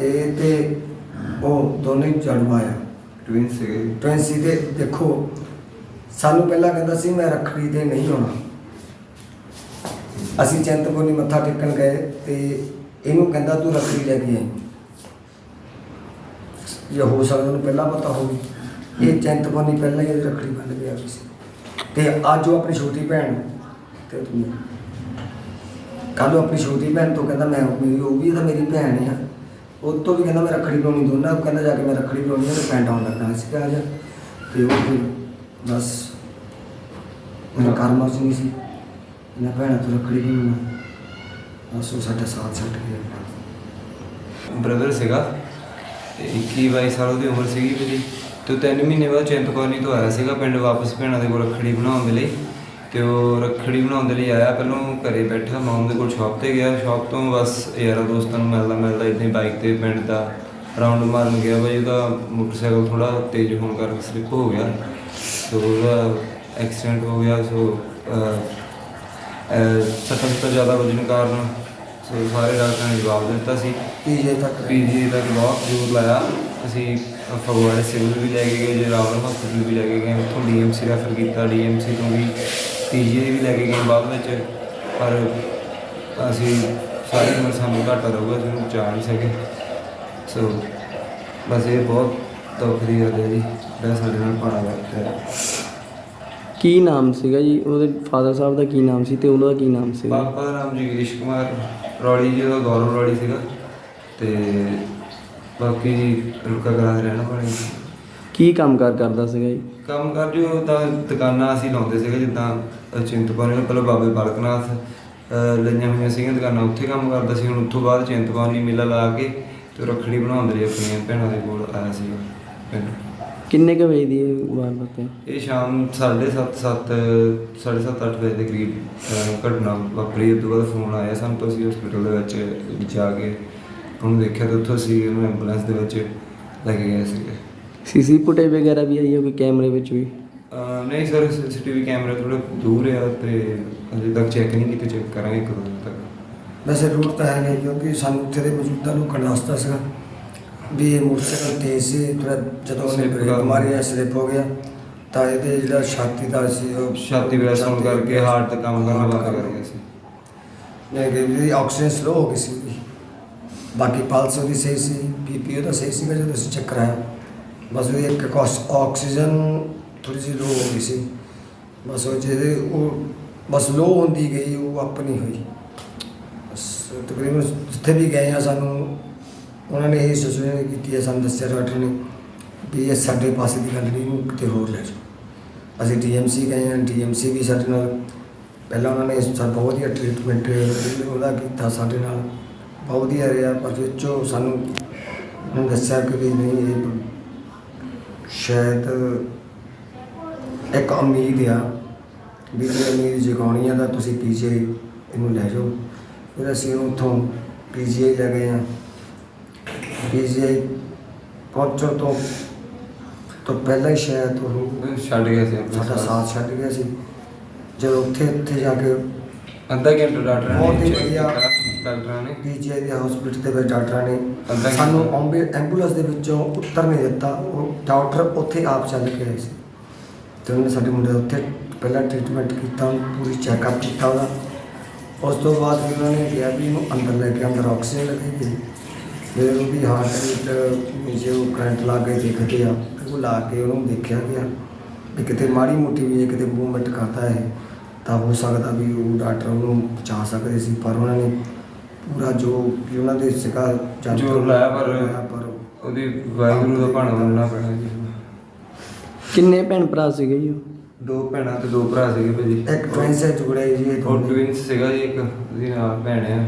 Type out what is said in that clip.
ਇਹ ਤੇ ਉਹ ਦੋਨੇ ਜੜਵਾ ਆ। ਟਵਿਨ ਸੀਗੇ ਟਵੈਂਸੀ ਤੇ ਦੇਖੋ ਸਾਨੂੰ ਪਹਿਲਾਂ ਕਹਿੰਦਾ ਸੀ ਮੈਂ ਰੱਖੜੀ ਤੇ ਨਹੀਂ ਆਉਣਾ। ਅਸੀਂ ਚਿੰਤਪੁਰਨੀ ਮੱਥਾ ਟੇਕਣ ਗਏ ਤੇ ਇਹਨੂੰ ਕਹਿੰਦਾ ਤੂੰ ਰੱਖੜੀ ਲੈ ਕੇ ਆਈ। ਇਹ ਹੋ ਸਕਦਾ ਉਹਨੂੰ ਪਹਿਲਾਂ ਪਤਾ ਹੋਵੇ। ਇਹ ਚਿੰਤਪੁਰਨੀ ਪਹਿਲਾਂ ਹੀ ਰੱਖੜੀ ਬੰਨ ਗਿਆ ਸੀ। ਤੇ ਅੱਜ ਉਹ ਆਪਣੀ ਛੋਟੀ ਭੈਣ ਤੇ ਤੂੰ ਕੱਲ ਉਹ ਆਪਣੀ ਛੋਟੀ ਭੈਣ ਤੋਂ ਕਹਿੰਦਾ ਮੈਂ ਉਹ ਵੀ ਤਾਂ ਮੇਰੀ ਭੈਣ ਆ। ਉਹ ਤੋਂ ਵੀ ਕਹਿੰਦਾ ਮੈਂ ਰੱਖੜੀ ਬਣਾਉਣੀ, ਦੋਨਾਂ ਨੂੰ ਕਹਿੰਦਾ ਜਾ ਕੇ ਮੈਂ ਰੱਖੜੀ ਬਣਾਉਣੀ ਹੈ ਪੈਂਟ ਆਉਣ ਲੱਗਾ ਸੀ ਆ ਜਾ। ਤੇ ਉਹ ਫਿਰ ਬਸ ਮੇਰਾ ਕਰਮਾ ਸੀ ਨਹੀਂ ਸੀ। ਇਹਨਾਂ ਭੈਣਾਂ ਤੋਂ ਰੱਖੜੀ ਬਣਾਉਣਾ ਬਸ ਉਹ ਸਾਡਾ ਸਾਥ ਛੱਡ ਗਿਆ। ਬ੍ਰਦਰ ਸੀਗਾ। ਤੇ 21 22 ਸਾਲ ਉਹਦੀ ਉਮਰ ਸੀਗੀ ਮੇਰੀ। ਤੇ 3 ਮਹੀਨੇ ਬਾਅਦ ਚਿੰਤਪੁਰਨੀ ਤੋਂ ਆਇਆ ਸੀਗਾ ਪਿੰਡ ਵਾਪਸ ਭੈਣਾਂ ਦੇ ਕੋਲ ਰੱਖੜੀ ਬਣਾਉਣ ਦੇ ਲਈ। ਤੇ ਉਹ ਰੱਖੜੀ ਬਣਾਉਣ ਦੇ ਲਈ ਆਇਆ। ਪਹਿਲਾਂ ਘਰੇ ਬੈਠਾ ਮੈਂ ਉਹਦੇ ਕੋਲ ਸ਼ਾਪ ਤੇ ਗਿਆ। ਸ਼ਾਪ ਤੋਂ ਬਸ ਯਾਰਾਂ ਦੋਸਤਾਂ ਨੂੰ ਮਿਲਦਾ ਮਿਲਦਾ ਇਦਾਂ ਬਾਈਕ ਤੇ ਪਿੰਡ ਦਾ ਰਾਉਂਡ ਮਾਰਨ ਗਿਆ। ਬਾਈ ਉਹਦਾ ਮੋਟਰਸਾਈਕਲ ਥੋੜਾ ਤੇਜ਼ ਹੋਣ ਕਰਕੇ ਸਲਿੱਪ ਹੋ ਗਿਆ। ਸੋ ਉਹਦਾ ਐਕਸੀਡੈਂਟ ਹੋ ਗਿਆ। ਸੋ ਸੱਟਾਂ ਤੋਂ ਜ਼ਿਆਦਾ ਵਜਨ ਕਾਰਨ ਸੋ ਸਾਰੇ ਡਾਕਟਰਾਂ ਨੇ ਜਵਾਬ ਦਿੱਤਾ ਸੀ। ਪੀਜੇ ਤੱਕ ਪੀਜੀ ਤੱਕ ਬਹੁਤ ਜ਼ੋਰ ਲਾਇਆ। ਅਸੀਂ ਫਗਵਾੜੇ ਸਿਵਲ ਵੀ ਲੈ ਕੇ ਗਏ ਜੇ ਰਾਵਲ ਹਸਪੀਟਲ ਵੀ ਲੈ ਕੇ ਗਏ। ਉੱਥੋਂ ਡੀਐਮਸੀ ਰੈਫਰ ਕੀਤਾ। ਡੀਐਮਸੀ ਤੋਂ ਵੀ ਪੀਜੀ ਵੀ ਲੈ ਕੇ ਗਏ ਬਾਅਦ ਵਿੱਚ ਪਰ ਅਸੀਂ ਸਾਰੀ ਉਮਰ ਸਾਨੂੰ ਘਾਟਾ ਰਹੂਗਾ ਉਹਨੂੰ ਬਚਾ ਨਹੀਂ ਸਕੇ ਸੋ ਬਸ ਇਹ ਬਹੁਤ ਦੁੱਖ ਦੀ ਗੱਲ ਹੈ ਜੀ ਜਿਹੜਾ ਸਾਡੇ ਨਾਲ ਪਾਣਾ ਵਾਪਰਿਆ ਕੀ ਨਾਮ ਸੀਗਾ ਜੀ? ਉਹਦੇ ਫਾਦਰ ਸਾਹਿਬ ਦਾ ਕੀ ਨਾਮ ਸੀ ਤੇ ਉਹਨਾਂ ਦਾ ਕੀ ਨਾਮ ਸੀਗਾ? ਪਾਪਾ ਦਾ ਨਾਮ ਜਗਦੀਸ਼ ਕੁਮਾਰ ਰੌਲੀ ਜੀ ਦਾ ਗੌਰਵ ਰੌਲੀ ਸੀਗਾ। ਤੇ ਬਾਕੀ ਜੀ ਰੁਕਾ ਕਰਾਂ ਦੇ ਰਹਿਣਾ ਜੀ। ਕੀ ਕੰਮ ਕਾਰ ਕਰਦਾ ਸੀਗਾ ਜੀ? ਕੰਮ ਕਰ ਜੋ ਤਾਂ ਦੁਕਾਨਾਂ ਅਸੀਂ ਲਾਉਂਦੇ ਸੀਗੇ ਜਿੱਦਾਂ ਚਿੰਤਪੁਰਨੀ ਨੂੰ ਪਹਿਲਾਂ ਬਾਬੇ ਬਾਲਕਨਾਥ ਅ, ਲਈਆਂ ਹੋਈਆਂ ਸੀਗੀਆਂ ਦੁਕਾਨਾਂ ਉੱਥੇ ਕੰਮ ਕਰਦਾ ਸੀ। ਹੁਣ ਉੱਥੋਂ ਬਾਅਦ ਚਿੰਤਪੁਰਨੀ ਮੇਲਾ ਲਾ ਕੇ ਤੇ ਰੱਖੜੀ ਬਣਾਉਣ ਦੇ ਲਈ ਆਪਣੀਆਂ ਭੈਣਾਂ ਦੇ ਕੋਲ ਆਇਆ ਪਿੰਡ। ਕਿੰਨੇ ਕੁ ਵਜੇ ਦੀ ਇਹ ਵਾਰਦਾਤ ਹੈ? ਇਹ ਸ਼ਾਮ 7:30 7 7:30 8 ਵਜੇ ਦੇ ਕਰੀਬ ਘਟਨਾ ਵਾਪਰੀ। ਉਸ ਤੋਂ ਬਾਅਦ ਫੋਨ ਆਇਆ ਸਾਨੂੰ ਤੋਂ ਅਸੀਂ ਹਸਪੀਟਲ ਦੇ ਵਿੱਚ ਜਾ ਕੇ ਉਹਨੂੰ ਦੇਖਿਆ ਤੇ ਉੱਥੋਂ ਅਸੀਂ ਉਹਨੂੰ ਐਂਬੂਲੈਂਸ ਦੇ ਵਿੱਚ ਲੈ ਕੇ ਗਏ ਸੀਗੇ। ਸੀਸੀ ਫੁਟੇਜ ਵਗੈਰਾ ਵੀ ਆਈ ਹੈ ਕੋਈ ਕੈਮਰੇ ਵਿੱਚ ਵੀ? ਅਹ ਨਹੀਂ ਸਰ ਸੀਸੀਟੀਵੀ ਕੈਮਰਾ ਥੋੜਾ ਦੂਰ ਆ ਤੇ ਅਜੇ ਤੱਕ ਚੈੱਕ ਨਹੀਂ ਕੀਤੇ ਚੈੱਕ ਕਰਾਂਗੇ ਇੱਕ ਦੋ ਦਿਨ ਤੱਕ। ਵੈਸੇ ਰੂਟ ਤਾਂ ਹੈ ਨਹੀਂ ਕਿਉਂਕਿ ਸਾਨੂੰ ਉੱਥੇ ਦੇ ਮੌਜੂਦਾ ਲੋਕਾਂ ਨੇ ਦੱਸਤਾ ਸੀਗਾ ਵੀ ਇਹ ਮੋਟਰਸਾਈਕਲ ਤੇਜ਼ ਸੀ ਥੋੜਾ ਜਦੋਂ ਉਹਨੇ Slip ਬ੍ਰੇਕ ਕਰ- ਮਾਰੀ ਸਲਿਪ ਹੋ ਗਿਆ। ਤਾਂ ਇਹਦੇ ਜਿਹੜਾ ਛਾਤੀ ਦਾ ਸੀ ਉਹ ਛਾਤੀ ਪ੍ਰੈਸ ਹੋਣ ਛਾਤੀ ਕਰਕੇ ਹਾਰਟ ਤੇ ਕੰਮ ਕਰਨਾ ਬੰਦ ਕਰ ਗਿਆ ਸੀ। ਨਹੀਂ ਕਿ ਵੀ ਆਕਸੀਜਨ ਸਲੋ ਹੋ ਗਈ ਸੀ। ਬਾਕੀ ਪਲਸ ਉਹਦੀ ਸਹੀ ਸੀ ਬੀਪੀ ਉਹਦਾ ਸਹੀ ਸੀਗਾ ਜਦੋਂ ਅਸੀਂ ਚੈੱਕ ਕਰਾਇਆ। ਬਸ ਉਹਦੀ ਇੱਕ ਕੋਸ- ਆਕਸੀਜਨ ਥੋੜੀ ਜਿਹੀ ਲੋ ਹੋ ਗਈ ਸੀ। ਬਸ ਉਹ ਜਿਹਦੇ ਉਹ ਬਸ ਲੋ ਹੁੰਦੀ ਗਈ, ਉਹ ਆਪਣੀ ਹੋਈ। ਬਸ ਤਕਰੀਬਨ ਜਿੱਥੇ ਵੀ ਗਏ ਆ ਸਾਨੂੰ, ਉਹਨਾਂ ਨੇ ਇਹ ਸੁਝਾਅ ਕੀਤੀ ਹੈ, ਸਾਨੂੰ ਦੱਸਿਆ ਡਾਕਟਰ ਨੇ ਵੀ ਇਹ ਸਾਡੇ ਪਾਸੇ ਦੀ ਗੱਲ ਨਹੀਂ, ਇਹਨੂੰ ਕਿਤੇ ਹੋਰ ਲੈ ਜਾਓ। ਅਸੀਂ ਡੀਐਮਸੀ ਗਏ ਹਾਂ ਡੀਐਮਸੀ ਵੀ ਸਾਡੇ ਨਾਲ, ਪਹਿਲਾਂ ਉਹਨਾਂ ਨੇ ਸਾ ਬਹੁਤ ਵਧੀਆ ਟ੍ਰੀਟਮੈਂਟ ਉਹਦਾ ਕੀਤਾ ਸਾਡੇ ਨਾਲ। ਬਹੁਤ ਵਧੀਆ ਰਿਹਾ, ਪਰ ਵਿੱਚੋਂ ਸਾਨੂੰ ਉਹਨਾਂ ਨੇ ਦੱਸਿਆ ਕਿ ਵੀ ਨਹੀਂ, ਇਹ ਸ਼ਾਇਦ ਇੱਕ ਉਮੀਦ ਆ ਵੀ ਜੇ ਉਮੀਦ ਜਗਾਉਣੀ ਆ ਤਾਂ ਤੁਸੀਂ ਪੀਜੇ ਇਹਨੂੰ ਲੈ ਜਾਓ। ਫਿਰ ਅਸੀਂ ਇਹਨੂੰ ਉੱਥੋਂ ਪੀਜੀਆਈ ਲੈ ਗਏ ਆ। ਪੀਜੀਆਈ ਪਹੁੰਚਣ ਤੋਂ ਤੋਂ ਪਹਿਲਾਂ ਹੀ ਸ਼ਾਇਦ ਉਹ ਛੱਡ ਗਿਆ ਸੀ ਆਪਣਾ ਸਾਡਾ ਸਾਥ ਛੱਡ ਗਿਆ ਸੀ। ਜਦੋਂ ਉੱਥੇ ਉੱਥੇ ਜਾ ਕੇ ਅੱਧਾ ਘੰਟਾ ਡਾਕਟਰ ਨੇ ਬਹੁਤ ਹੀ ਵਧੀਆ। ਡਾਕਟਰਾਂ ਨੇ? ਪੀਜੀਆਈ ਦੇ ਹਸਪੀਟਲ ਦੇ ਵਿੱਚ ਡਾਕਟਰਾਂ ਨੇ ਅੱਧਾ ਸਾਨੂੰ। ਐਂਬੂ- ਐਂਬੂਲੈਂਸ ਦੇ ਵਿੱਚੋਂ ਉੱਤਰ ਨਹੀਂ ਦਿੱਤਾ। ਉਹ ਡਾਕਟਰ ਉੱਥੇ ਆਪ ਚੱਲ ਕੇ ਆਏ ਸੀ। ਤੇ ਉਹਨੇ ਸਾਡੇ ਮੁੰਡੇ ਦਾ ਉੱਥੇ ਪਹਿਲਾਂ ਟ੍ਰੀਟਮੈਂਟ ਕੀਤਾ ਉਹਨੂੰ ਪੂਰੀ ਚੈੱਕਅਪ ਕੀਤਾ ਉਹਦਾ। ਉਸ ਤੋਂ ਬਾਅਦ ਫਿਰ ਉਹਨਾਂ ਨੇ ਕਿਹਾ ਵੀ ਇਹਨੂੰ ਅੰਦਰ ਲੈ ਕੇ ਅੰਦਰ ਆਕਸੀਜਨ ਲਗਾਈ ਗਈ ਫਿਰ ਉਹਦੀ ਹਾਰਟ ਰੇਟ ਜੇ ਉਹ ਕਰੰਟ ਲਾ ਕੇ ਦੇਖਦੇ ਆ ਉਹ ਲਾ ਕੇ ਉਹਨੂੰ ਦੇਖਿਆ ਗਿਆ ਵੀ ਕਿਤੇ ਮਾੜੀ ਮੋਟੀ ਵੀ ਜੇ ਕਿਤੇ ਮੂਵਮੈਂਟ ਕਰਦਾ ਹੈ ਤਾਂ ਹੋ ਸਕਦਾ ਵੀ ਉਹ ਡਾਕਟਰ ਉਹਨੂੰ ਬਚਾ ਸਕਦੇ ਸੀ ਪਰ ਉਹਨਾਂ ਨੇ ਪੂਰਾ ਜੋ ਵੀ ਉਹਨਾਂ ਦੇ ਜੰਤਰ ਜ਼ੋਰ ਲਾਇਆ ਪਰ ਉਹਦੀ ਵਾਹਿਗੁਰੂ ਦਾ ਭਾਣਾ ਮੰਨਣਾ ਪੈਣਾ ਜੀ ਕਿੰਨੇ ਭੈਣ ਭਰਾ ਸੀਗੇ ਜੀ ਉਹ? ਦੋ ਭੈਣਾਂ ਤੇ ਦੋ ਭਰਾ ਸੀਗੇ ਭਾਜੀ ਇੱਕ ਟ੍ਰੇਨ ਸੇ ਜੁੜਿਆ ਜੀ ਇਹ ਦੋਨੇ। ਟਵਿੰਸ ਸੀਗਾ ਜੀ ਇੱਕ ਉਹਦੀ ਨਾਲ ਭੈਣ ਆ